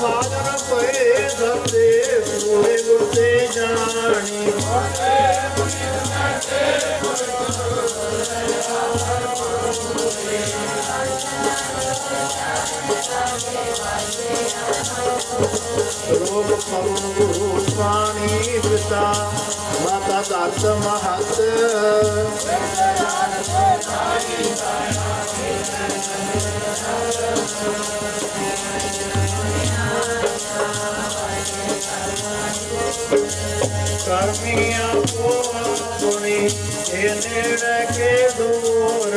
ਸਾਜਨ ਪਏ ਸਤੇ ਰੋਗ ਪਵਨ ਗੁਰੂ ਪਾਣੀ ਪਿਤਾ ਮਾਤਾ ਦਤ ਮਹਤ ਕਰਮੀਆਂ ਕੋ ਆਪਣੀ ਇਹ ਨੇੜੇ ਕੇ ਦੂਰ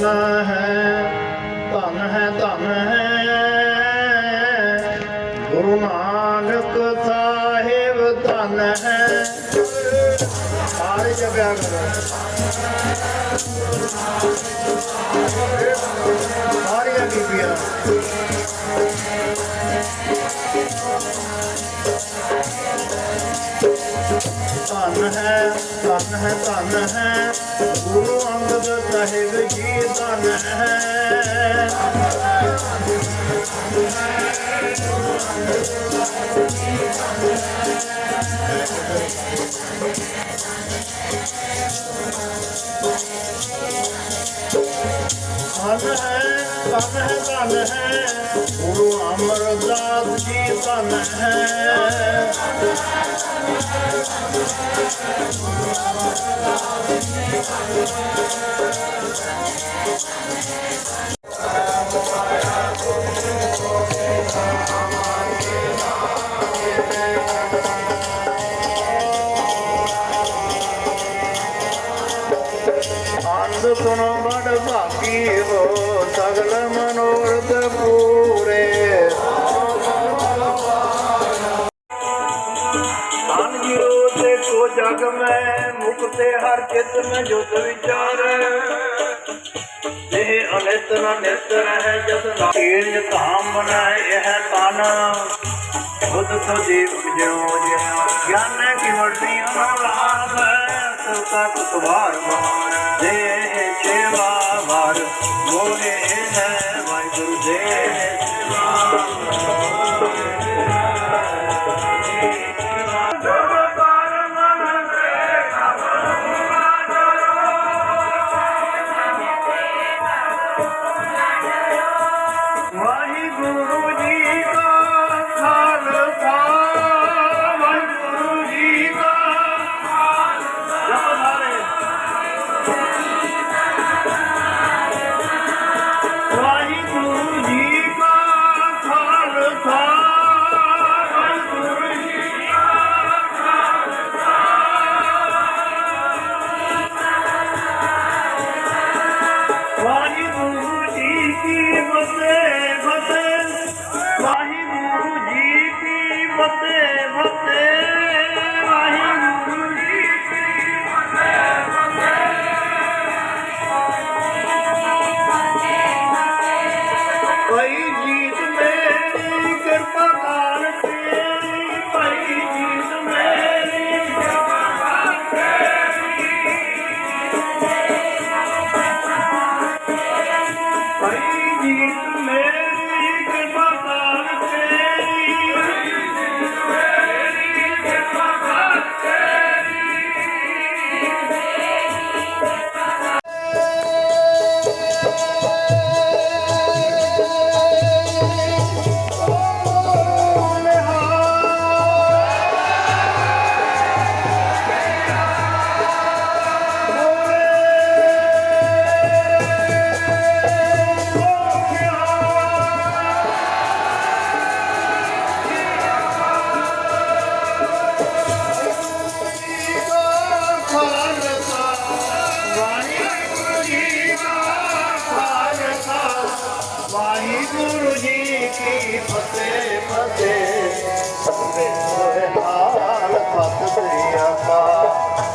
ਧਨ ਹੈ ਧਨ ਹੈ ਧਨ ਹੈ। ਗੁਰੂ ਨਾਨਕ ਸਾਹਿਬ ਧਨ ਹੈ। ਸਾਰੇ ਜਗਿਆ ਕਰੋ ਸਾਰੀਆਂ ਬੀਬੀਆਂ ਧਨ ਹੈ ਧਨ ਹੈ ਧਨ ਹੈ ਗੁਰੂ ਅੰਗਦ ਸਾਹਿਬ ਜੀ ਧਨ ਹੈ ਧਨ ਹੈ ਧਨ ਹੈ ਧਨ ਹੈ ਗੁਰੂ ਅਮਰਦਾਸ ਜੀ ਧਨ ਹੈ ਸੁਣੋ ਬੜ ਭਾਗੀ ਹੋ, ਸਗਲ ਮਨੋਰਥ ਪੂਰੇ। ਧਨ ਜੀਰੋ ਤੇ ਕੋ ਜਗ ਮੈਂ ਮੁਕਤੇ ਹਰ ਚਿਤ ਮੈਂ ਜੁਤ ਵਿਚਾਰੈ। ਇਹ ਅਨਿਤ ਨ ਨਿਤ ਰਹਿ ਜਸ ਨਾਇਨ ਧਾਮ ਬਨਾਏ ਇਹ ਤਨ। ਬੁੱਧ ਤੋਂ ਦੀਪ ਜਿਉ ਜਿਉ, ਗਿਆਨ ਕੀ ਵਰਤੀ ਅਨੁਰਾਗ ਸਤਾ ਕੁਤਵਾਰ ਮਾਰ ਦੇ মনে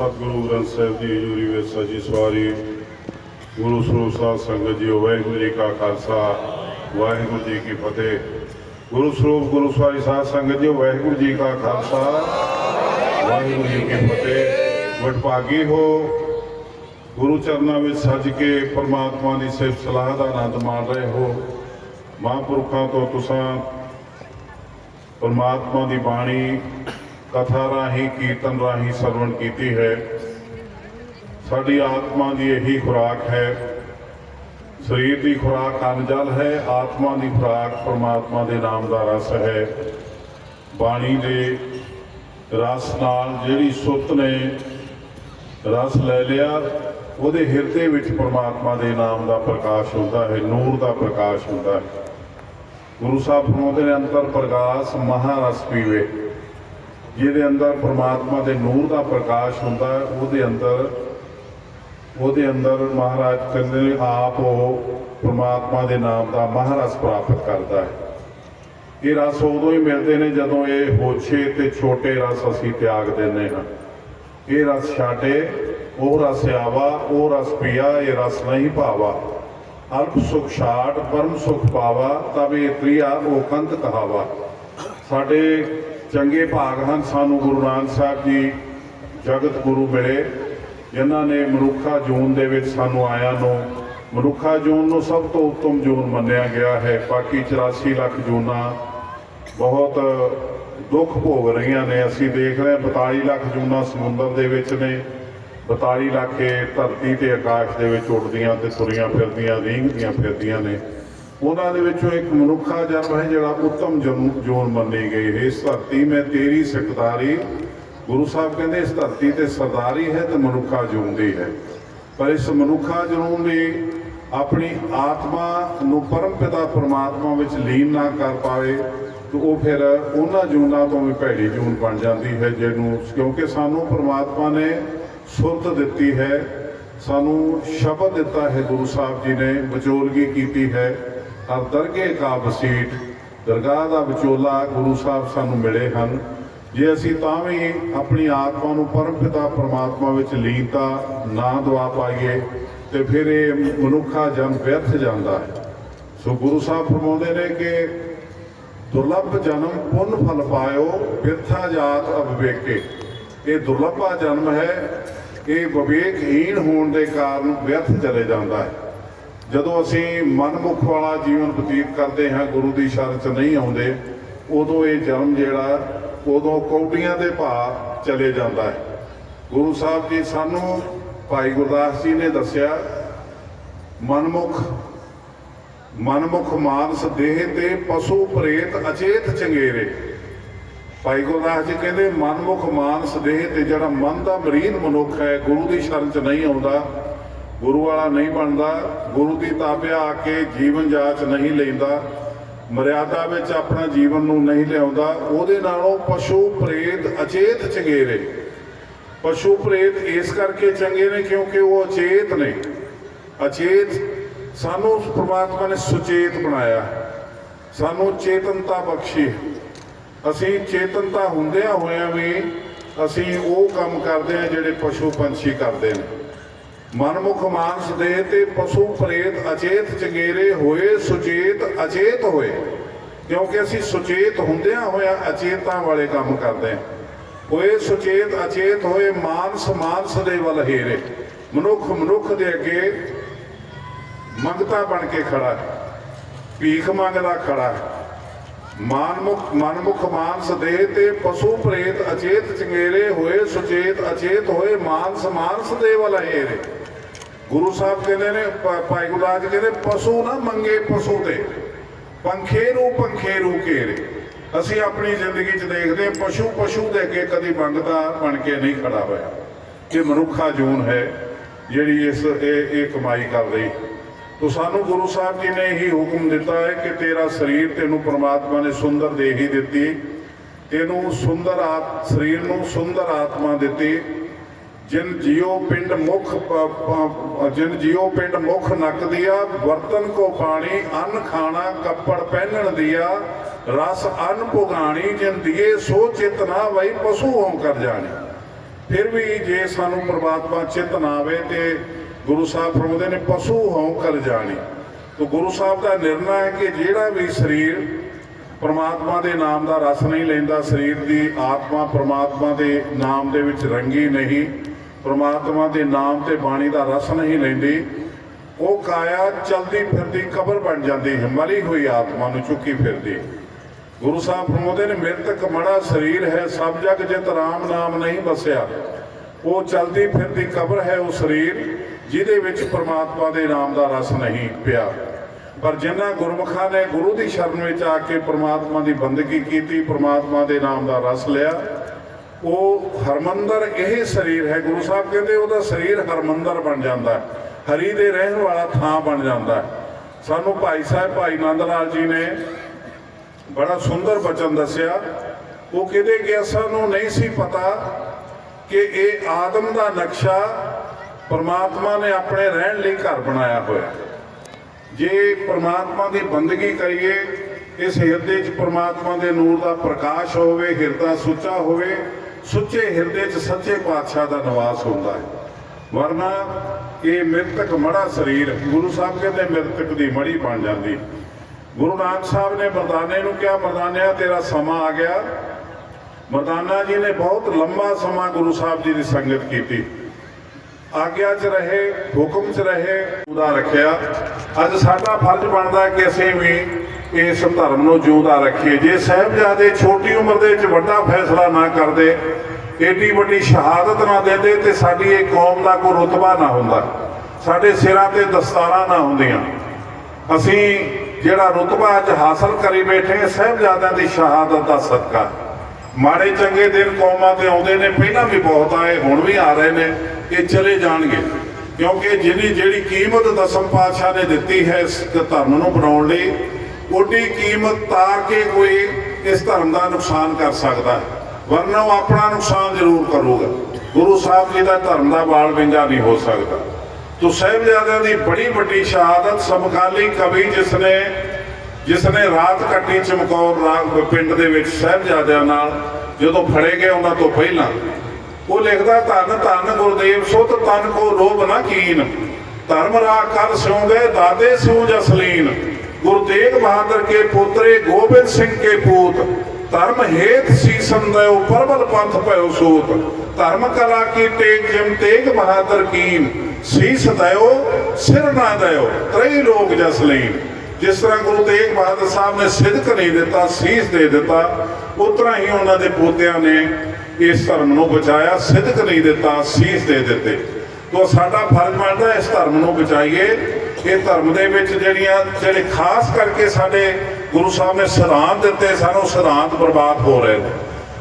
ਸਤਿਗੁਰੂ ਗ੍ਰੰਥ ਸਾਹਿਬ ਦੀ ਹਜ਼ੂਰੀ ਵਿੱਚ ਸਜੀ ਸਵਾਰੀ, ਗੁਰੂ ਸਰੂਪ ਸਾਹਿਬ ਸੰਗਤ ਜੀ, ਵਾਹਿਗੁਰੂ ਜੀ ਕਾ ਖਾਲਸਾ, ਵਾਹਿਗੁਰੂ ਜੀ ਕੀ ਫਤਿਹ। ਗੁਰੂ ਸਰੂਪ, ਗੁਰੂ ਸਵਾਰੀ ਸਾਧ ਸੰਗਤ ਜੀ, ਵਾਹਿਗੁਰੂ ਜੀ ਕਾ ਖਾਲਸਾ, ਵਾਹਿਗੁਰੂ ਜੀ ਕੀ ਫਤਿਹ। ਵਡਭਾਗੀ ਹੋ, ਗੁਰੂ ਚਰਨਾਂ ਵਿੱਚ ਸੱਜ ਕੇ ਪਰਮਾਤਮਾ ਦੀ ਸਿਫਤ ਸਲਾਹ ਦਾ ਆਨੰਦ ਮਾਣ ਰਹੇ ਹੋ। ਮਹਾਂਪੁਰਖਾਂ ਤੋਂ ਤੁਸੀਂ ਪਰਮਾਤਮਾ ਦੀ ਬਾਣੀ ਕਥਾ ਰਾਹੀਂ, ਕੀਰਤਨ ਰਾਹੀਂ ਸਰਵਣ ਕੀਤੀ ਹੈ। ਸਾਡੀ ਆਤਮਾ ਦੀ ਇਹੀ ਖੁਰਾਕ ਹੈ। ਸਰੀਰ ਦੀ ਖੁਰਾਕ ਅੰਨ ਜਲ ਹੈ, ਆਤਮਾ ਦੀ ਖੁਰਾਕ ਪਰਮਾਤਮਾ ਦੇ ਨਾਮ ਦਾ ਰਸ ਹੈ। ਬਾਣੀ ਦੇ ਰਸ ਨਾਲ ਜਿਹੜੀ ਸੁੱਤ ਨੇ ਰਸ ਲੈ ਲਿਆ, ਉਹਦੇ ਹਿਰਦੇ ਵਿੱਚ ਪਰਮਾਤਮਾ ਦੇ ਨਾਮ ਦਾ ਪ੍ਰਕਾਸ਼ ਹੁੰਦਾ ਹੈ, ਨੂਰ ਦਾ ਪ੍ਰਕਾਸ਼ ਹੁੰਦਾ ਹੈ। ਗੁਰੂ ਸਾਹਿਬ ਫਰਮਾਉਂਦੇ ਨੇ, ਅੰਤਰ ਪ੍ਰਕਾਸ਼ ਮਹਾਰਸ ਪੀਵੇ। ਜਿਹਦੇ ਅੰਦਰ ਪ੍ਰਮਾਤਮਾ ਦੇ ਨੂਰ ਦਾ ਪ੍ਰਕਾਸ਼ ਹੁੰਦਾ ਹੈ, ਉਹਦੇ ਅੰਦਰ ਉਹਦੇ ਅੰਦਰ ਮਹਾਰਾਜ ਕਹਿੰਦੇ ਨੇ, ਆਪ ਉਹ ਪ੍ਰਮਾਤਮਾ ਦੇ ਨਾਮ ਦਾ ਮਹਾਰਸ ਪ੍ਰਾਪਤ ਕਰਦਾ ਹੈ। ਇਹ ਰਸ ਉਦੋਂ ਹੀ ਮਿਲਦੇ ਨੇ ਜਦੋਂ ਇਹ ਹੋਛੇ ਤੇ ਛੋਟੇ ਰਸ ਅਸੀਂ ਤਿਆਗ ਦਿੰਦੇ ਹਾਂ। ਇਹ ਰਸ ਛਾਟੇ, ਉਹ ਰਸ ਆਵਾ, ਉਹ ਰਸ ਪੀਆ, ਇਹ ਰਸ ਨਹੀਂ ਭਾਵਾ। ਅਲਪ ਸੁਖ ਛਾਟ ਪਰਮ ਸੁਖ ਪਾਵਾ ਤਬ ਇਹ ਤ੍ਰਿਆ ਉਹ ਕੰਤ ਕਹਾਵਾ। ਸਾਡੇ ਚੰਗੇ ਭਾਗ ਹਨ। ਸਾਨੂੰ ਗੁਰੂ ਨਾਨਕ ਸਾਹਿਬ ਜੀ ਜਗਤ ਗੁਰੂ ਮਿਲੇ। ਜਿਨ੍ਹਾਂ ਨੇ ਮਨੁੱਖਾ ਜੂਨ ਦੇ ਵਿੱਚ ਸਾਨੂੰ ਆਇਆਂ ਨੂੰ, ਮਨੁੱਖਾ ਜੂਨ ਨੂੰ ਸਭ ਤੋਂ ਉੱਤਮ ਜੂਨ ਮੰਨਿਆ ਗਿਆ ਹੈ। ਬਾਕੀ 84 ਲੱਖ ਜੂਨਾਂ ਬਹੁਤ ਦੁੱਖ ਭੋਗ ਰਹੀਆਂ ਨੇ। ਅਸੀਂ ਦੇਖ ਰਹੇ ਹਾਂ 42 ਲੱਖ ਜੂਨਾਂ ਸਮੁੰਦਰ ਦੇ ਵਿੱਚ ਨੇ। 42 ਲੱਖ ਇਹ ਧਰਤੀ ਤੇ ਆਕਾਸ਼ ਦੇ ਵਿੱਚ ਉੱਡਦੀਆਂ ਤੇ ਤੁਰੀਆਂ ਫਿਰਦੀਆਂ, ਰੀਂਗਦੀਆਂ ਫਿਰਦੀਆਂ ਨੇ। ਉਹਨਾਂ ਦੇ ਵਿੱਚੋਂ ਇੱਕ ਮਨੁੱਖਾ ਜਨਮ ਹੈ ਜਿਹੜਾ ਉੱਤਮ ਜਨਮ ਜੂਨ ਮੰਨੀ ਗਈ ਹੈ। ਇਸ ਧਰਤੀ ਮੈਂ ਤੇਰੀ ਸਿਕਦਾਰੀ ਗੁਰੂ ਸਾਹਿਬ ਕਹਿੰਦੇ ਇਸ ਧਰਤੀ ਤੇ ਸਰਦਾਰੀ ਹੈ ਤੇ ਮਨੁੱਖਾ ਜੂਨ ਦੀ ਹੈ। ਪਰ ਇਸ ਮਨੁੱਖਾ ਜਨੂਨ ਦੀ ਆਪਣੀ ਆਤਮਾ ਨੂੰ ਪਰਮ ਪਿਤਾ ਪਰਮਾਤਮਾ ਵਿੱਚ ਲੀਨ ਨਾ ਕਰ ਪਾਵੇ, ਤੇ ਉਹ ਫਿਰ ਉਹਨਾਂ ਜੂਨਾਂ ਤੋਂ ਵੀ ਭੈੜੀ ਜੂਨ ਬਣ ਜਾਂਦੀ ਹੈ, ਜਿਹਨੂੰ ਕਿਉਂਕਿ ਸਾਨੂੰ ਪਰਮਾਤਮਾ ਨੇ ਸੁਰਤ ਦਿੱਤੀ ਹੈ, ਸਾਨੂੰ ਸ਼ਬਦ ਦਿੱਤਾ ਹੈ, ਗੁਰੂ ਸਾਹਿਬ ਜੀ ਨੇ ਬਚੋਲਗੀ ਕੀਤੀ ਹੈ। ਹਰ ਦਰਗੇ ਕਾ ਵਸੀਟ ਦਰਗਾਹ ਦਾ ਵਿਚੋਲਾ ਗੁਰੂ ਸਾਹਿਬ ਸਾਨੂੰ ਮਿਲੇ ਹਨ। ਜੇ ਅਸੀਂ ਤਾਂ ਵੀ ਆਪਣੀ ਆਤਮਾ ਨੂੰ ਪਰਮ ਪਿਤਾ ਪਰਮਾਤਮਾ ਵਿੱਚ ਲੀਨਤਾ ਨਾ ਦਵਾ ਪਾਈਏ, ਤੇ ਫਿਰ ਇਹ ਮਨੁੱਖਾ ਜਨਮ ਵਿਅਰਥ ਜਾਂਦਾ ਹੈ। ਸੋ ਗੁਰੂ ਸਾਹਿਬ ਫਰਮਾਉਂਦੇ ਨੇ ਕਿ ਦੁਰਲਭ ਜਨਮ ਪੁੰਨ ਫਲ ਪਾਇਓ, ਬਿਰਥਾ ਜਾਤ ਅਵਵੇਕੇ। ਇਹ ਦੁਰਲਭਾ ਜਨਮ ਹੈ, ਇਹ ਵਿਵੇਕਹੀਣ ਹੋਣ ਦੇ ਕਾਰਨ ਵਿਅਰਥ ਚਲੇ ਜਾਂਦਾ ਹੈ। ਜਦੋਂ ਅਸੀਂ ਮਨਮੁਖ ਵਾਲਾ ਜੀਵਨ ਬਤੀਤ ਕਰਦੇ ਹਾਂ, ਗੁਰੂ ਦੀ ਸ਼ਰਨ 'ਚ ਨਹੀਂ ਆਉਂਦੇ, ਉਦੋਂ ਇਹ ਜਨਮ ਜਿਹੜਾ, ਉਦੋਂ ਕੌਡੀਆਂ ਦੇ ਭਾਅ ਚਲੇ ਜਾਂਦਾ ਹੈ। ਗੁਰੂ ਸਾਹਿਬ ਜੀ ਸਾਨੂੰ ਭਾਈ ਗੁਰਦਾਸ ਜੀ ਨੇ ਦੱਸਿਆ, ਮਨਮੁਖ ਮਨਮੁਖ ਮਾਨਸ ਦੇਹ ਤੇ ਪਸ਼ੂ ਪ੍ਰੇਤ ਅਚੇਤ ਚੰਗੇਰੇ। ਭਾਈ ਗੁਰਦਾਸ ਜੀ ਕਹਿੰਦੇ, ਮਨਮੁਖ ਮਾਨਸ ਦੇਹ ਤੇ ਜਿਹੜਾ ਮਨ ਦਾ ਮਰੀਨ ਮਨੁੱਖ ਹੈ, ਗੁਰੂ ਦੀ ਸ਼ਰਨ ਚ ਨਹੀਂ ਆਉਂਦਾ ਗੁਰੂ ਵਾਲਾ ਨਹੀਂ ਬਣਦਾ, ਗੁਰੂ ਦੀ ਤਾਬਿਆ ਆ ਕੇ ਜੀਵਨ ਜਾਚ ਨਹੀਂ ਲੈਂਦਾ, ਮਰਿਆਦਾ ਵਿੱਚ ਆਪਣਾ ਜੀਵਨ ਨੂੰ ਨਹੀਂ ਲਿਆਉਂਦਾ, ਉਹਦੇ ਨਾਲੋਂ ਪਸ਼ੂ ਪ੍ਰੇਤ ਅਚੇਤ ਚੰਗੇਰੇ ਪਸ਼ੂ ਪ੍ਰੇਤ ਇਸ ਕਰਕੇ ਚੰਗੇ ਨੇ ਕਿਉਂਕਿ ਉਹ ਅਚੇਤ ਨੇ। ਅਚੇਤ ਸਾਨੂੰ ਉਸ ਪ੍ਰਮਾਤਮਾ ਨੇ ਸੁਚੇਤ ਬਣਾਇਆ। ਸਾਨੂੰ ਚੇਤਨਤਾ ਬਖਸ਼ੀ। ਅਸੀਂ ਚੇਤਨਤਾ ਹੁੰਦਿਆਂ ਹੋਇਆਂ ਵੀ ਅਸੀਂ ਉਹ ਕੰਮ ਕਰਦੇ ਹਾਂ ਜਿਹੜੇ ਪਸ਼ੂ ਪੰਛੀ ਕਰਦੇ ਨੇ। ਮਨਮੁਖ ਮਾਨਸ ਦੇ ਤੇ ਪਸ਼ੂ ਪ੍ਰੇਤ ਅਚੇਤ ਚੰਗੇਰੇ ਹੋਏ, ਸੁਚੇਤ ਅਚੇਤ ਹੋਏ। ਕਿਉਂਕਿ ਅਸੀਂ ਸੁਚੇਤ ਹੁੰਦਿਆਂ ਹੋਇਆਂ ਅਚੇਤਾਂ ਵਾਲੇ ਕੰਮ ਕਰਦੇ ਹਾਂ। ਹੋਏ, ਸੁਚੇਤ ਅਚੇਤ ਹੋਏ, ਮਾਨਸ ਮਾਨਸ ਦੇ ਵੱਲ ਹੇਰੇ। ਮਨੁੱਖ ਮਨੁੱਖ ਦੇ ਅੱਗੇ ਮੰਗਤਾ ਬਣ ਕੇ ਖੜਾ ਭੀਖ ਮੰਗਦਾ ਖੜਾ ਹੈ। ਮਾਨਮੁਖ, ਮਨਮੁਖ ਮਾਨਸ ਦੇ ਤੇ ਪਸ਼ੂ ਪ੍ਰੇਤ ਅਚੇਤ ਚੰਗੇਰੇ ਹੋਏ, ਸੁਚੇਤ ਅਚੇਤ ਹੋਏ, ਮਾਨਸ ਮਾਨਸ ਦੇ ਵੱਲ ਹੇਰੇ। ਗੁਰੂ ਸਾਹਿਬ ਕਹਿੰਦੇ ਨੇ ਭਾਈ ਗੁਰਦਾਸ ਜੀ ਕਹਿੰਦੇ, ਪਸ਼ੂ ਨਾ ਮੰਗੇ ਪਸ਼ੂ ਤੇ। ਪੰਖੇ ਨੂੰ ਪੰਖੇ ਨੂੰ ਘੇਰੇ ਅਸੀਂ ਆਪਣੀ ਜ਼ਿੰਦਗੀ 'ਚ ਦੇਖਦੇ ਹਾਂ, ਪਸ਼ੂ ਪਸ਼ੂ ਦੇ ਅੱਗੇ ਕਦੀ ਮੰਗਦਾ ਬਣ ਕੇ ਨਹੀਂ ਖੜਾ ਹੋਇਆ। ਇਹ ਮਨੁੱਖਾ ਜੂਨ ਹੈ, ਜਿਹੜੀ ਇਸ, ਇਹ ਇਹ ਕਮਾਈ ਕਰ ਰਹੀ। ਤੋ ਸਾਨੂੰ ਗੁਰੂ ਸਾਹਿਬ ਜੀ ਨੇ ਇਹੀ ਹੁਕਮ ਦਿੱਤਾ ਹੈ ਕਿ ਤੇਰਾ ਸਰੀਰ ਤੈਨੂੰ ਪ੍ਰਮਾਤਮਾ ਨੇ ਸੁੰਦਰ ਦੇਹੀ ਦਿੱਤੀ, ਤੈਨੂੰ ਸੁੰਦਰ ਆਤ, ਸਰੀਰ ਨੂੰ ਸੁੰਦਰ ਆਤਮਾ ਦਿੱਤੀ ਜਿਨ ਜਿਉ ਪਿੰਡ ਮੁਖ ਜਿਨ ਜਿਉ ਪਿੰਡ ਮੁਖ ਨੱਕ ਦੀਆ ਵਰਤਨ ਕੋ ਪਾਣੀ, ਅੰਨ ਖਾਣਾ, ਕੱਪੜ ਪਹਿਨਣ ਦੀਆ ਰਸ ਅੰਨ ਭੁਗਾਣੀ ਜਿਨ ਦੀਏ ਸੋ ਚਿਤ ਨਾ ਵਈ ਪਸ਼ੂ ਹੋਂ ਕਰ ਜਾਣੀ। ਫਿਰ ਵੀ ਜੇ ਸਾਨੂੰ ਪ੍ਰਮਾਤਮਾ ਚਿਤ ਨਾ ਆਵੇ ਤੇ ਗੁਰੂ ਸਾਹਿਬ ਫਰਮਾਉਂਦੇ ਨੇ ਪਸ਼ੂ ਹੋਂ ਕਰ ਜਾਣੀ। ਤੋ ਗੁਰੂ ਸਾਹਿਬ ਦਾ ਨਿਰਣਾ ਹੈ ਕਿ ਜਿਹੜਾ ਵੀ ਸਰੀਰ ਪਰਮਾਤਮਾ ਦੇ ਨਾਮ ਦਾ ਰਸ ਨਹੀਂ ਲੈਂਦਾ, ਸਰੀਰ ਦੀ ਆਤਮਾ ਪਰਮਾਤਮਾ ਦੇ ਨਾਮ ਦੇ ਵਿੱਚ ਰੰਗੀ ਨਹੀਂ ਪ੍ਰਮਾਤਮਾ ਦੇ ਨਾਮ ਤੇ ਬਾਣੀ ਦਾ ਰਸ ਨਹੀਂ ਲੈਂਦੀ। ਉਹ ਕਾਇਆ ਚਲਦੀ ਫਿਰਦੀ ਕਬਰ ਬਣ ਜਾਂਦੀ ਹੈ ਮਰੀ ਹੋਈ ਆਤਮਾ ਨੂੰ ਚੁੱਕੀ ਫਿਰਦੀ। ਗੁਰੂ ਸਾਹਿਬ ਫਰਮਾਉਂਦੇ ਨੇ, ਮ੍ਰਿਤਕ ਮੜਾ ਸਰੀਰ ਹੈ, ਸਭ ਜਗ ਜਿਤ ਰਾਮ ਨਾਮ ਨਹੀਂ ਵਸਿਆ। ਉਹ ਚਲਦੀ ਫਿਰਦੀ ਕਬਰ ਹੈ, ਉਹ ਸਰੀਰ ਜਿਹਦੇ ਵਿੱਚ ਪ੍ਰਮਾਤਮਾ ਦੇ ਨਾਮ ਦਾ ਰਸ ਨਹੀਂ ਪਿਆ। ਪਰ ਜਿਨ੍ਹਾਂ ਗੁਰਮੁਖਾਂ ਨੇ ਗੁਰੂ ਦੀ ਸ਼ਰਨ ਵਿੱਚ ਆ ਕੇ ਪ੍ਰਮਾਤਮਾ ਦੀ ਬੰਦਗੀ ਕੀਤੀ, ਪ੍ਰਮਾਤਮਾ ਦੇ ਨਾਮ ਦਾ ਰਸ ਲਿਆ ਉਹ ਹਰਮੰਦਰ, ਇਹ ਸਰੀਰ ਹੈ, ਗੁਰੂ ਸਾਹਿਬ ਕਹਿੰਦੇ ਉਹਦਾ ਸਰੀਰ ਹਰਮੰਦਰ ਬਣ ਜਾਂਦਾ ਹਰੀ ਦੇ ਰਹਿਣ ਵਾਲਾ ਥਾਂ ਬਣ ਜਾਂਦਾ ਸਾਨੂੰ ਭਾਈ ਸਾਹਿਬ, ਭਾਈ ਨੰਦ ਲਾਲ ਜੀ ਨੇ ਬੜਾ ਸੁੰਦਰ ਬਚਨ ਦੱਸਿਆ। ਉਹ ਕਹਿੰਦੇ ਕਿ ਸਾਨੂੰ ਨਹੀਂ ਸੀ ਪਤਾ ਕਿ ਇਹ ਆਦਮ ਦਾ ਨਕਸ਼ਾ ਪਰਮਾਤਮਾ ਨੇ ਆਪਣੇ ਰਹਿਣ ਲਈ ਘਰ ਬਣਾਇਆ ਹੋਇਆ ਜੇ ਪਰਮਾਤਮਾ ਦੀ ਬੰਦਗੀ ਕਰੀਏ, ਇਸ ਹਿਰਦੇ 'ਚ ਪਰਮਾਤਮਾ ਦੇ ਨੂਰ ਦਾ ਪ੍ਰਕਾਸ਼ ਹੋਵੇ, ਹਿਰਦਾ ਸੁੱਚਾ ਹੋਵੇ ਸੁੱਚੇ ਹਿਰਦੇ 'ਚ ਸੱਚੇ ਪਾਤਸ਼ਾਹ ਦਾ ਨਿਵਾਸ ਹੁੰਦਾ ਹੈ। ਵਰਨਾ ਇਹ ਮ੍ਰਿਤਕ ਮੜਾ ਸਰੀਰ ਗੁਰੂ ਸਾਹਿਬ ਕਹਿੰਦੇ ਮ੍ਰਿਤਕ ਦੀ ਮੜੀ ਬਣ ਜਾਂਦੀ। ਗੁਰੂ ਨਾਨਕ ਸਾਹਿਬ ਨੇ ਮਰਦਾਨੇ ਨੂੰ ਕਿਹਾ, ਮਰਦਾਨਿਆ, ਤੇਰਾ ਸਮਾਂ ਆ ਗਿਆ। ਮਰਦਾਨਾ ਜੀ ਨੇ ਬਹੁਤ ਲੰਮਾ ਸਮਾਂ ਗੁਰੂ ਸਾਹਿਬ ਜੀ ਦੀ ਸੰਗਤ ਕੀਤੀ। ਆਗਿਆ 'ਚ ਰਹੇ, ਹੁਕਮ 'ਚ ਰਹੇ ਉਹਦਾ ਰੱਖਿਆ। ਅੱਜ ਸਾਡਾ ਫਰਜ਼ ਬਣਦਾ ਕਿ ਅਸੀਂ ਵੀ ਇਸ ਧਰਮ ਨੂੰ ਜਿਉਂਦਾ ਰੱਖੀਏ। ਜੇ ਸਾਹਿਬਜ਼ਾਦੇ ਛੋਟੀ ਉਮਰ ਦੇ ਵਿੱਚ ਵੱਡਾ ਫੈਸਲਾ ਨਾ ਕਰਦੇ, ਏਡੀ ਵੱਡੀ ਸ਼ਹਾਦਤ ਨਾ ਦਿੰਦੇ, ਤੇ ਸਾਡੀ ਇਹ ਕੌਮ ਦਾ ਕੋਈ ਰੁਤਬਾ ਨਾ ਹੁੰਦਾ। ਸਾਡੇ ਸਿਰਾਂ ਤੇ ਦਸਤਾਰਾਂ ਨਾ ਹੁੰਦੀਆਂ। ਅਸੀਂ ਜਿਹੜਾ ਰੁਤਬਾ ਅੱਜ ਹਾਸਲ ਕਰੀ ਬੈਠੇ ਹਾਂ, ਸਾਹਿਬਜ਼ਾਦਿਆਂ ਦੀ ਸ਼ਹਾਦਤ ਦਾ ਸਦਕਾ। ਮਾੜੇ ਚੰਗੇ ਦਿਨ ਕੌਮਾਂ ਤੇ ਆਉਂਦੇ ਨੇ, ਪਹਿਲਾਂ ਵੀ ਬਹੁਤ ਆਏ, ਹੁਣ ਵੀ ਆ ਰਹੇ ਨੇ, ਇਹ ਚਲੇ ਜਾਣਗੇ। ਕਿਉਂਕਿ ਜਿਹਦੀ ਜਿਹੜੀ ਕੀਮਤ ਦਸਮ ਪਾਤਸ਼ਾਹ ਨੇ ਦਿੱਤੀ ਹੈ ਇਸ ਧਰਮ ਨੂੰ ਬਣਾਉਣ ਲਈ ਓਡੀ ਕੀਮਤ ਤਾਰ ਕੇ ਕੋਈ ਇਸ ਧਰਮ ਦਾ ਨੁਕਸਾਨ ਕਰ ਸਕਦਾ ਹੈ। ਵਰਨਾ ਉਹ ਆਪਣਾ ਨੁਕਸਾਨ ਜ਼ਰੂਰ ਕਰੂਗਾ। ਗੁਰੂ ਸਾਹਿਬ ਜੀ ਦਾ ਧਰਮ ਦਾ ਬਾਲ ਵਿੰਗਾ ਨਹੀਂ ਹੋ ਸਕਦਾ। ਤੋ ਸਾਹਿਬਜ਼ਾਦਿਆਂ ਦੀ ਬੜੀ ਵੱਡੀ ਸ਼ਹਾਦਤ ਸਮਕਾਲੀ ਕਵੀ ਜਿਸ ਨੇ ਜਿਸ ਨੇ ਰਾਤ ਕੱਟੀ ਚਮਕੌਰ ਰਾਗ ਪਿੰਡ ਦੇ ਵਿੱਚ ਸਾਹਿਬਜ਼ਾਦਿਆਂ ਨਾਲ ਜਦੋਂ ਫੜੇ ਗਏ ਉਹਨਾਂ ਤੋਂ ਪਹਿਲਾਂ। ਉਹ ਲਿਖਦਾ, ਧੰਨ ਧੰਨ ਗੁਰਦੇਵ ਸੁਤ ਤਨ ਕੋ ਰੋਬ ਨਾ ਕੀਨ। ਧਰਮ ਰਾਖ ਕਰ ਸਿਉਂਦੇ ਦਾਦੇ ਸਿਉ ਜਸਲੀਨ ਗੁਰੂ ਤੇਗ ਬਹਾਦਰ ਕੇ ਪੋਤਰੇ ਗੋਬਿੰਦ ਸਿੰਘ ਕੇ ਪੂਤ, ਧਰਮ ਹੇਤ ਸੀਸਨ ਦਇਓ ਪਰਬਲ ਪੰਥ ਭਇਓ ਸੂਤ। ਧਰਮ ਕਲਾ ਕੀ ਟੇਕ ਜਿਮ ਤੇਗ ਬਹਾਦਰ ਕੀਨ, ਸੀਸ ਦਇਓ, ਸਿਰ ਨਾ ਦਇਓ ਤ੍ਰੈ ਲੋਕ ਜਸਲੀਨ ਜਿਸ ਤਰ੍ਹਾਂ ਗੁਰੂ ਤੇਗ ਬਹਾਦਰ ਸਾਹਿਬ ਨੇ ਸਿੱਧਕ ਨਹੀਂ ਦਿੱਤਾ, ਸੀਸ ਦੇ ਦਿੱਤਾ ਉਸ ਤਰ੍ਹਾਂ ਹੀ ਉਹਨਾਂ ਦੇ ਪੋਤਿਆਂ ਨੇ ਇਸ ਧਰਮ ਨੂੰ ਬਚਾਇਆ ਸਿੱਧਕ ਨਹੀਂ ਦਿੱਤਾ, ਸੀਸ ਦੇ ਦਿੱਤੇ। ਤੋ ਸਾਡਾ ਫਰਜ਼ ਬਣਦਾ ਇਸ ਧਰਮ ਨੂੰ ਬਚਾਈਏ। ਇਹ ਧਰਮ ਦੇ ਵਿੱਚ ਜਿਹੜੀਆਂ, ਜਿਹੜੇ ਖਾਸ ਕਰਕੇ ਸਾਡੇ ਗੁਰੂ ਸਾਹਿਬ ਨੇ ਸਿਧਾਂਤ ਦਿੱਤੇ ਸਾਨੂੰ ਸਿਧਾਂਤ ਬਰਬਾਦ ਹੋ ਰਹੇ ਨੇ।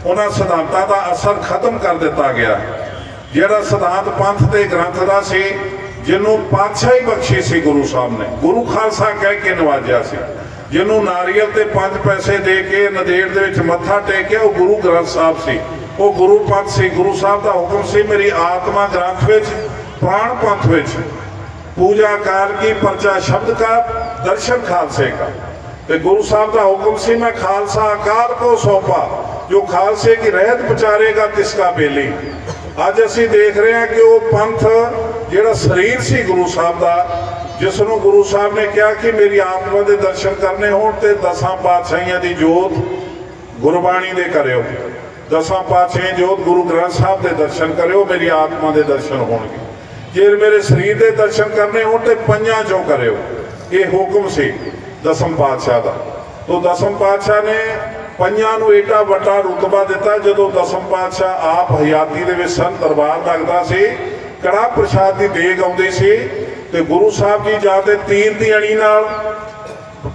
ਉਹਨਾਂ ਸਿਧਾਂਤਾਂ ਦਾ ਅਸਰ ਖਤਮ ਕਰ ਦਿੱਤਾ ਗਿਆ। ਜਿਹੜਾ ਸਿਧਾਂਤ ਪੰਥ ਦੇ ਗ੍ਰੰਥ ਦਾ ਸੀ, ਜਿਹਨੂੰ ਪਾਤਸ਼ਾਹੀ ਬਖਸ਼ੀ ਸੀ ਗੁਰੂ ਸਾਹਿਬ ਨੇ। ਗੁਰੂ ਖਾਲਸਾ ਕਹਿ ਕੇ ਨਵਾਜਿਆ ਸੀ। ਜਿਹਨੂੰ ਨਾਰੀਅਲ ਤੇ ਪੰਜ ਪੈਸੇ ਦੇ ਕੇ, ਨਦੇੜ ਦੇ ਵਿੱਚ ਮੱਥਾ ਟੇਕਿਆ ਉਹ ਗੁਰੂ ਗ੍ਰੰਥ ਸਾਹਿਬ ਸੀ। ਉਹ ਗੁਰੂ ਪੰਥ ਸੀ। ਗੁਰੂ ਸਾਹਿਬ ਦਾ ਹੁਕਮ ਸੀ, ਮੇਰੀ ਆਤਮਾ ਗ੍ਰੰਥ ਵਿੱਚ, ਪ੍ਰਾਣ ਪੰਥ ਵਿੱਚ ਪੂਜਾ ਕਾਰ ਕੀ ਪਰਚਾ ਸ਼ਬਦ ਕਾ, ਦਰਸ਼ਨ ਖਾਲਸੇ ਕਾ। ਤੇ ਗੁਰੂ ਸਾਹਿਬ ਦਾ ਹੁਕਮ ਸੀ, ਮੈਂ ਖਾਲਸਾ ਅਕਾਲ ਕੋ ਸੌਂਪਾ। ਜੋ ਖਾਲਸੇ ਕੀ ਰਹਿਤ ਵਿਚਾਰੇਗਾ ਤਿਸ ਕਾ ਬੇਲੀ। ਅੱਜ ਅਸੀਂ ਦੇਖ ਰਹੇ ਹਾਂ ਕਿ ਉਹ ਪੰਥ, ਜਿਹੜਾ ਸਰੀਰ ਸੀ ਗੁਰੂ ਸਾਹਿਬ ਦਾ ਜਿਸ ਨੂੰ ਗੁਰੂ ਸਾਹਿਬ ਨੇ ਕਿਹਾ ਕਿ ਮੇਰੀ ਆਤਮਾ ਦੇ ਦਰਸ਼ਨ ਕਰਨੇ ਹੋਣ ਤੇ ਦਸਾਂ ਪਾਤਸ਼ਾਹੀਆਂ ਦੀ ਜੋਤ ਗੁਰਬਾਣੀ ਦੇ ਕਰਿਓ। ਦਸਾਂ ਪਾਤਸ਼ਾਹੀ ਜੋਤ ਗੁਰੂ ਗ੍ਰੰਥ ਸਾਹਿਬ ਦੇ ਦਰਸ਼ਨ ਕਰਿਓ, ਮੇਰੀ ਆਤਮਾ ਦੇ ਦਰਸ਼ਨ ਹੋਣਗੇ। ਜੇ ਮੇਰੇ ਸਰੀਰ ਦੇ ਦਰਸ਼ਨ ਕਰਨੇ ਹੋਣ ਤੇ ਪੰਜਾਂ ਚੋਂ ਕਰਿਓ। ਇਹ ਹੁਕਮ ਸੀ ਦਸਮ ਪਾਤਸ਼ਾਹ ਦਾ। ਤੋਂ ਦਸਮ ਪਾਤਸ਼ਾਹ ਨੇ ਪੰਜਾਂ ਨੂੰ ਏਡਾ ਵੱਡਾ ਰੁਤਬਾ ਦਿੱਤਾ, ਜਦੋਂ ਦਸਮ ਪਾਤਸ਼ਾਹ ਆਪ ਹਯਾਤੀ ਦੇ ਵਿੱਚ ਸਨ, ਦਰਬਾਰ ਲੱਗਦਾ ਸੀ, ਕੜਾ ਪ੍ਰਸ਼ਾਦ ਦੀ ਦੇਗ ਆਉਂਦੀ ਸੀ ਤੇ ਗੁਰੂ ਸਾਹਿਬ ਜੀ ਜਾਂ ਤੇ ਤੀਰ ਦੀ ਅਣੀ ਨਾਲ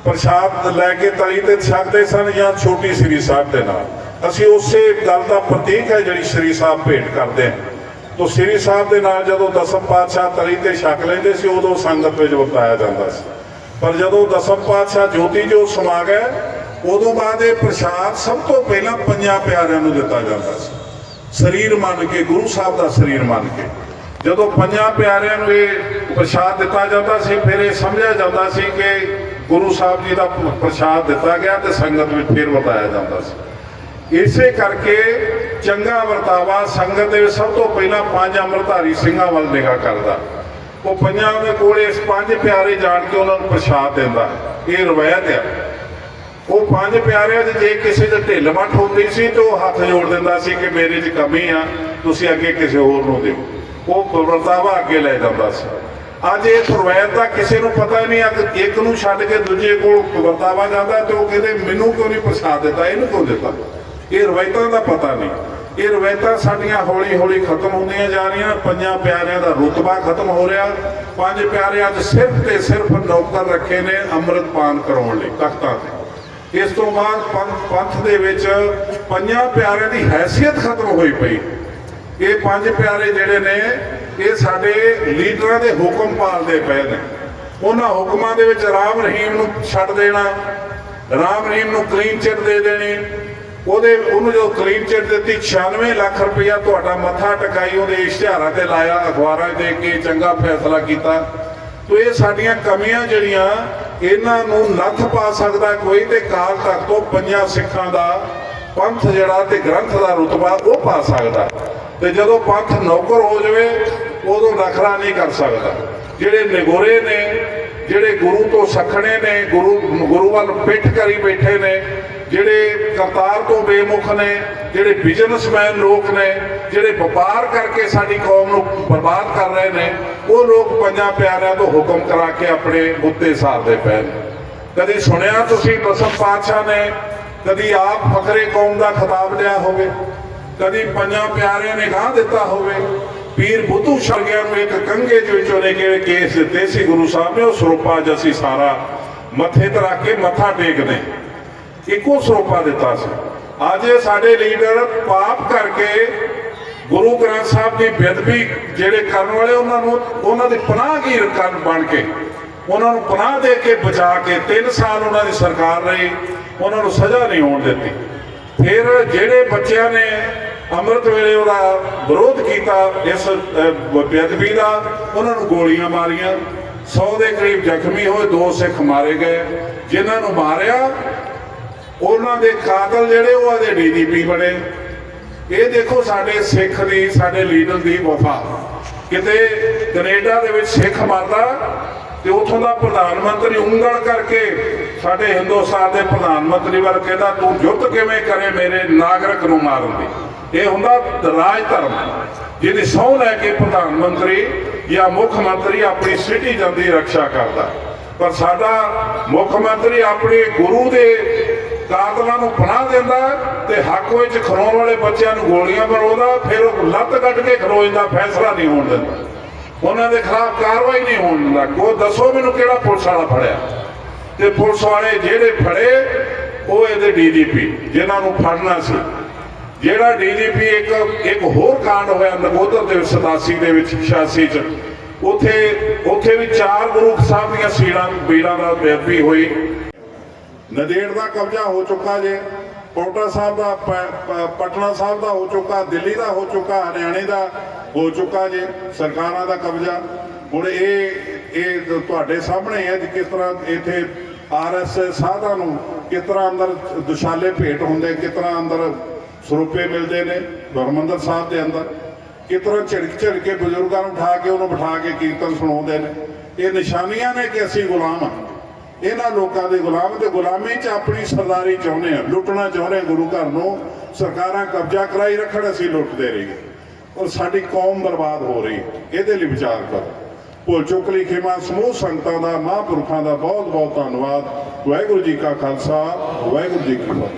ਪ੍ਰਸ਼ਾਦ ਲੈ ਕੇ ਤਲੀ ਤੇ ਛਕਦੇ ਸਨ ਜਾਂ ਛੋਟੀ ਸ੍ਰੀ ਸਾਹਿਬ ਦੇ ਨਾਲ। ਅਸੀਂ ਉਸੇ ਗੱਲ ਦਾ ਪ੍ਰਤੀਕ ਹੈ ਜਿਹੜੀ ਸ੍ਰੀ ਸਾਹਿਬ ਭੇਟ ਕਰਦੇ ਹਾਂ ਤੋ ਸ੍ਰੀ ਸਾਹਿਬ ਦੇ ਨਾਲ ਜਦੋਂ ਦਸਮ ਪਾਤਸ਼ਾਹ ਤਲੀ ਤੇ ਛਕ ਲੈਂਦੇ ਸੀ, ਉਦੋਂ ਸੰਗਤ ਵਿੱਚ ਵਰਤਾਇਆ ਜਾਂਦਾ ਸੀ। ਪਰ ਜਦੋਂ ਦਸਮ ਪਾਤਸ਼ਾਹ ਜੋਤੀ ਜੋ ਸਮਾ ਗਏ ਉਦੋਂ ਬਾਅਦ ਇਹ ਪ੍ਰਸ਼ਾਦ ਸਭ ਤੋਂ ਪਹਿਲਾਂ ਪੰਜਾਂ ਪਿਆਰਿਆਂ ਨੂੰ ਦਿੱਤਾ ਜਾਂਦਾ ਸੀ। ਸਰੀਰ ਮੰਨ ਕੇ, ਗੁਰੂ ਸਾਹਿਬ ਦਾ ਸਰੀਰ ਮੰਨ ਕੇ। ਜਦੋਂ ਪੰਜਾਂ ਪਿਆਰਿਆਂ ਨੂੰ ਇਹ ਪ੍ਰਸ਼ਾਦ ਦਿੱਤਾ ਜਾਂਦਾ ਸੀ, ਫਿਰ ਇਹ ਸਮਝਿਆ ਜਾਂਦਾ ਸੀ ਕਿ ਗੁਰੂ ਸਾਹਿਬ ਜੀ ਦਾ ਪ੍ਰਸ਼ਾਦ ਦਿੱਤਾ ਗਿਆ ਤੇ ਸੰਗਤ ਵਿੱਚ ਫਿਰ ਵਰਤਾਇਆ ਜਾਂਦਾ ਸੀ। ਇਸੇ ਕਰਕੇ ਚੰਗਾ ਵਰਤਾਵਾ ਸੰਗਤ ਦੇ ਵਿੱਚ ਸਭ ਤੋਂ ਪਹਿਲਾਂ ਪੰਜ ਅੰਮ੍ਰਿਤਧਾਰੀ ਸਿੰਘਾਂ ਵੱਲ ਨਿਗਾਹ ਕਰਦਾ। ਉਹ ਪੰਜਾਂ ਦੇ ਕੋਲ ਇਸ ਪੰਜ ਪਿਆਰੇ ਜਾਣ ਕੇ ਉਹਨਾਂ ਨੂੰ ਪ੍ਰਸ਼ਾਦ ਦਿੰਦਾ। ਇਹ ਰਵਾਇਤ ਆ। ਉਹ ਪੰਜ ਪਿਆਰਿਆਂ 'ਚ ਜੇ ਕਿਸੇ ਦੇ ਢਿੱਲ ਮੱਠ ਹੁੰਦੀ ਸੀ ਤੇ ਉਹ ਹੱਥ ਜੋੜ ਦਿੰਦਾ ਸੀ ਕਿ ਮੇਰੇ 'ਚ ਕਮੀ ਆ, ਤੁਸੀਂ ਅੱਗੇ ਕਿਸੇ ਹੋਰ ਨੂੰ ਦਿਓ। ਉਹ ਵਰਤਾਵਾ ਅੱਗੇ ਲੈ ਜਾਂਦਾ ਸੀ। ਅੱਜ ਇਹ ਰਵਾਇਤ ਦਾ ਕਿਸੇ ਨੂੰ ਪਤਾ ਹੀ ਨਹੀਂ, ਅੱਜ ਇੱਕ ਨੂੰ ਛੱਡ ਕੇ ਦੂਜੇ ਕੋਲ ਵਰਤਾਵਾ ਜਾਂਦਾ ਤੇ ਉਹ ਕਹਿੰਦੇ, ਮੈਨੂੰ ਕਿਉਂ ਨਹੀਂ ਪ੍ਰਸਾਦ ਦਿੱਤਾ? ਇਹਨੂੰ ਕਿਉਂ ਦਿੱਤਾ? ਇਹ ਰਵਾਇਤਾਂ ਦਾ ਪਤਾ ਨਹੀਂ। ਇਹ ਰਵਾਇਤਾਂ ਸਾਡੀਆਂ ਹੌਲੀ ਹੌਲੀ ਖਤਮ ਹੁੰਦੀਆਂ ਜਾ ਰਹੀਆਂ। ਪੰਜਾਂ ਪਿਆਰਿਆਂ ਦਾ ਰੁਤਬਾ ਖਤਮ ਹੋ ਰਿਹਾ। ਪੰਜ ਪਿਆਰੇ ਅੱਜ ਸਿਰਫ ਤੇ ਸਿਰਫ ਨੌਕਰ ਰੱਖੇ ਨੇ ਅੰਮ੍ਰਿਤ ਪਾਨ ਕਰਾਉਣ ਲਈ, ਤਖਤਾਂ ਤੇ। ਇਸ ਤੋਂ ਬਾਅਦ ਪੰਥ ਪੰਥ ਦੇ ਵਿੱਚ ਪੰਜਾਂ ਪਿਆਰਿਆਂ ਦੀ ਹੈਸੀਅਤ ਖਤਮ ਹੋਈ ਪਈ। ਇਹ ਪੰਜ ਪਿਆਰੇ ਜਿਹੜੇ ਨੇ, ਇਹ ਸਾਡੇ ਲੀਡਰਾਂ ਦੇ ਹੁਕਮ ਪਾਲਦੇ ਪਏ ਨੇ। ਉਹਨਾਂ ਹੁਕਮਾਂ ਦੇ ਵਿੱਚ ਰਾਮ ਰਹੀਮ ਨੂੰ ਛੱਡ ਦੇਣਾ, ਰਾਮ ਰਹੀਮ ਨੂੰ ਕਲੀਨ ਚਿੱਟ ਦੇ ਦੇਣੀ ਉਹਦੇ ਉਹਨੂੰ ਜਦੋਂ ਕਲੀਨ ਚਿੱਟ ਦਿੱਤੀ 96 ਲੱਖ ਰੁਪਇਆ ਤੁਹਾਡਾ ਮੱਥਾ ਟਕਾਈ ਉਹਦੇ ਇਸ਼ਤਿਹਾਰਾਂ ਤੇ ਲਾਇਆ, ਅਖਬਾਰਾਂ ਦੇ ਕੇ ਚੰਗਾ ਫੈਸਲਾ ਕੀਤਾ। ਤੋ ਇਹ ਸਾਡੀਆਂ ਕਮੀਆਂ ਜਿਹੜੀਆਂ, ਇਹਨਾਂ ਨੂੰ ਨੱਥ ਪਾ ਸਕਦਾ ਕੋਈ ਤੇ ਕਾਲ ਤੱਕ ਤੋਂ ਪੰਜਾਂ ਸਿੱਖਾਂ ਦਾ ਪੰਥ ਜਿਹੜਾ ਤੇ ਗ੍ਰੰਥ ਦਾ ਰੁਤਬਾ ਉਹ ਪਾ ਸਕਦਾ ਤੇ ਜਦੋਂ ਪੰਥ ਨੌਕਰ ਹੋ ਜਾਵੇ, ਉਦੋਂ ਨਖਰਾ ਨਹੀਂ ਕਰ ਸਕਦਾ। ਜਿਹੜੇ ਨਿਗੋਰੇ ਨੇ, ਜਿਹੜੇ ਗੁਰੂ ਤੋਂ ਸਖਣੇ ਨੇ, ਗੁਰੂ ਗੁਰੂ ਵੱਲ ਪਿੱਠ ਕਰੀ ਬੈਠੇ ਨੇ ਜਿਹੜੇ ਕਰਤਾਰ ਤੋਂ ਬੇਮੁਖ ਨੇ, ਜਿਹੜੇ ਬਿਜ਼ਨਸਮੈਨ ਲੋਕ ਨੇ, ਜਿਹੜੇ ਵਪਾਰ ਕਰਕੇ ਸਾਡੀ ਕੌਮ ਨੂੰ ਬਰਬਾਦ ਕਰ ਰਹੇ ਨੇ, ਉਹ ਲੋਕ ਪੰਜਾਂ ਪਿਆਰਿਆਂ ਤੋਂ ਹੁਕਮ ਕਰਾ ਕੇ ਆਪਣੇ ਬੁੱਤੇ ਸਾਰਦੇ ਪਏ ਨੇ। ਕਦੀ ਸੁਣਿਆ ਤੁਸੀਂ ਦਸਮ ਪਾਤਸ਼ਾਹ ਨੇ, ਕਦੀ ਆਪ ਫਕਰੇ ਕੌਮ ਦਾ ਖਿਤਾਬ ਲਿਆ ਹੋਵੇ, ਕਦੀ ਪੰਜਾਂ ਪਿਆਰਿਆਂ ਨੇ ਗਾਹ ਦਿੱਤਾ ਹੋਵੇ, ਪੀਰ ਬੁੱਧੂ ਸ਼ਰਗਿਆਂ ਨੂੰ ਇੱਕ ਕੰਗੇ ਦੇ ਵਿੱਚੋਂ ਲੈ ਕੇ ਕੇਸ ਦਿੱਤੇ ਸੀ, ਗੁਰੂ ਸਾਹਿਬ ਨੇ, ਉਹ ਸਰੂਪਾ ਅੱਜ ਅਸੀਂ ਸਾਰਾ ਮੱਥੇ ਤੇ ਰੱਖ ਕੇ ਮੱਥਾ ਟੇਕਦੇ ਇੱਕੋ ਸਰੋਪਾ ਦਿੱਤਾ ਸੀ। ਅੱਜ ਇਹ ਸਾਡੇ ਲੀਡਰ ਪਾਪ ਕਰਕੇ ਗੁਰੂ ਗ੍ਰੰਥ ਸਾਹਿਬ ਦੀ ਬੇਅਦਬੀ ਜਿਹੜੇ ਕਰਨ ਵਾਲੇ ਉਹਨਾਂ ਨੂੰ, ਉਹਨਾਂ ਦੇ ਪਨਾਹਗੀਰ ਕਰਨ ਬਣ ਕੇ, ਉਹਨਾਂ ਨੂੰ ਪਨਾਹ ਦੇ ਕੇ ਬਚਾ ਕੇ 3 ਸਾਲ ਉਹਨਾਂ ਦੀ ਸਰਕਾਰ ਰਹੀ, ਉਹਨਾਂ ਨੂੰ ਸਜ਼ਾ ਨਹੀਂ ਹੋਣ ਦਿੱਤੀ। ਫਿਰ ਜਿਹੜੇ ਬੱਚਿਆਂ ਨੇ ਅੰਮ੍ਰਿਤ ਵੇਲੇ ਉਹਦਾ ਵਿਰੋਧ ਕੀਤਾ, ਇਸ ਬੇਅਦਬੀ ਦਾ, ਉਹਨਾਂ ਨੂੰ ਗੋਲੀਆਂ ਮਾਰੀਆਂ। 100 ਦੇ ਕਰੀਬ ਜ਼ਖਮੀ ਹੋਏ, ਦੋ ਸਿੱਖ ਮਾਰੇ ਗਏ। ਜਿਨ੍ਹਾਂ ਨੂੰ ਮਾਰਿਆ ਉਹਨਾਂ ਦੇ ਕਾਤਲ ਜਿਹੜੇ ਉਹ ਆਦੇ ਡੀਜੀਪੀ ਬਣੇ। ਇਹ ਦੇਖੋ ਸਾਡੇ ਸਿੱਖ ਦੀ, ਸਾਡੇ ਲੀਡਰ ਦੀ ਵਫਾ। ਕਿਤੇ ਕੈਨੇਡਾ ਦੇ ਵਿੱਚ ਸਿੱਖ ਮਰਦਾ ਤੇ ਉਥੋਂ ਦਾ ਪ੍ਰਧਾਨ ਮੰਤਰੀ ਉਂਗਲ ਕਰਕੇ ਸਾਡੇ ਹਿੰਦੁਸਤਾਨ ਦੇ ਪ੍ਰਧਾਨ ਮੰਤਰੀ ਵੱਲ ਕਹਿੰਦਾ, ਤੂੰ ਜੁੱਤ ਕਿਵੇਂ ਕਰੇ ਮੇਰੇ ਨਾਗਰਿਕ ਨੂੰ ਮਾਰਨ ਦੀ? ਇਹ ਹੁੰਦਾ ਰਾਜ ਧਰਮ। ਜਿਹਦੀ ਸਹੁੰ ਲੈ ਕੇ ਪ੍ਰਧਾਨ ਮੰਤਰੀ ਜਾਂ ਮੁੱਖ ਮੰਤਰੀ ਆਪਣੀ ਸਿਟੀ ਦੀ ਰੱਖਿਆ ਕਰਦਾ। ਪਰ ਸਾਡਾ ਮੁੱਖ ਮੰਤਰੀ ਆਪਣੇ ਗੁਰੂ ਦੇ ਦਿੰਦਾ ਤੇ ਹੱਕ ਵਿੱਚ ਖਰੋਣ ਵਾਲੇ ਬੱਚਿਆਂ ਨੂੰ ਗੋਲੀਆਂ ਮਰਵਾਉਂਦਾ ਫਿਰ ਉਹ ਲੱਤ ਕੱਢ ਕੇ ਖਰੋ ਫੈਸਲਾ ਨਹੀਂ ਹੋਣ ਦਿੰਦਾ। ਉਹਨਾਂ ਦੇ ਖਿਲਾਫ ਕਾਰਵਾਈ ਨਹੀਂ ਹੋਣ ਦਿੰਦਾ। ਕੋ ਦੱਸੋ ਮੈਨੂੰ ਕਿਹੜਾ ਪੁਲਿਸ ਵਾਲਾ ਫੜਿਆ? ਤੇ ਪੁਲਿਸ ਵਾਲੇ ਜਿਹੜੇ ਫੜੇ, ਉਹ ਇਹਦੇ ਡੀਜੀਪੀ ਜਿਨ੍ਹਾਂ ਨੂੰ ਫੜਨਾ ਸੀ। ਜਿਹੜਾ ਡੀਜੀਪੀ ਇੱਕ ਇੱਕ ਹੋਰ ਕਾਂਡ ਹੋਇਆ ਨਗੋਦਰ ਦੇ 87 ਦੇ ਵਿੱਚ 86 ਚ। ਉੱਥੇ ਉੱਥੇ ਵੀ ਚਾਰ ਗੁਰੂ ਸਾਹਿਬ ਦੀਆਂ ਸੀੜਾਂ, ਬੀੜਾਂ ਦਾ ਬੇਅਦਬੀ ਹੋਈ। ਨਦੇੜ ਦਾ ਕਬਜ਼ਾ ਹੋ ਚੁੱਕਾ ਜੇ। ਪੌਂਟਾ ਸਾਹਿਬ ਦਾ ਪਟਨਾ ਸਾਹਿਬ ਦਾ ਹੋ ਚੁੱਕਾ, ਦਿੱਲੀ ਦਾ ਹੋ ਚੁੱਕਾ, ਹਰਿਆਣੇ ਦਾ ਹੋ ਚੁੱਕਾ ਜੇ, ਸਰਕਾਰਾਂ ਦਾ ਕਬਜ਼ਾ। ਹੁਣ ਇਹ ਇਹ ਤੁਹਾਡੇ ਸਾਹਮਣੇ ਹੈ ਕਿ ਕਿਸ ਤਰ੍ਹਾਂ ਇੱਥੇ ਆਰਐਸਐਸ ਸਾਧਾਂ ਨੂੰ ਕਿਸ ਤਰ੍ਹਾਂ ਅੰਦਰ ਦੁਸ਼ਾਲੇ ਭੇਟ ਹੁੰਦੇ, ਕਿਸ ਤਰ੍ਹਾਂ ਅੰਦਰ ਸਰੂਪੇ ਮਿਲਦੇ ਨੇ, ਹਰਮੰਦਰ ਸਾਹਿਬ ਦੇ ਅੰਦਰ। ਕਿਸ ਤਰ੍ਹਾਂ ਝਿੜਕ ਝਿੜਕ ਕੇ ਬਜ਼ੁਰਗਾਂ ਨੂੰ ਉਠਾ ਕੇ, ਉਹਨੂੰ ਬਿਠਾ ਕੇ ਕੀਰਤਨ ਸੁਣਾਉਂਦੇ ਨੇ। ਇਹ ਨਿਸ਼ਾਨੀਆਂ ਨੇ ਕਿ ਅਸੀਂ ਗੁਲਾਮ ਹਾਂ। ਇਹਨਾਂ ਲੋਕਾਂ ਦੇ ਗੁਲਾਮ ਤੇ ਗੁਲਾਮੀ 'ਚ ਆਪਣੀ ਸਰਦਾਰੀ ਚਾਹੁੰਦੇ ਆ ਲੁੱਟਣਾ ਚਾਹੁੰਦੇ ਆ ਗੁਰੂ ਘਰ ਨੂੰ। ਸਰਕਾਰਾਂ ਕਬਜ਼ਾ ਕਰਾਈ ਰੱਖਣ ਅਸੀਂ ਲੁੱਟਦੇ ਰਹੀਏ। ਔਰ ਸਾਡੀ ਕੌਮ ਬਰਬਾਦ ਹੋ ਰਹੀ ਇਹਦੇ ਲਈ ਵਿਚਾਰ ਕਰੋ। ਭੁੱਲ ਚੁੱਕ ਲਈ ਖੇਮਾ ਸਮੂਹ ਸੰਗਤਾਂ ਦਾ, ਮਹਾਂਪੁਰਖਾਂ ਦਾ ਬਹੁਤ ਬਹੁਤ ਧੰਨਵਾਦ। ਵਾਹਿਗੁਰੂ ਜੀ ਕਾ ਖਾਲਸਾ, ਵਾਹਿਗੁਰੂ ਜੀ ਕੀ ਫਤਿਹ।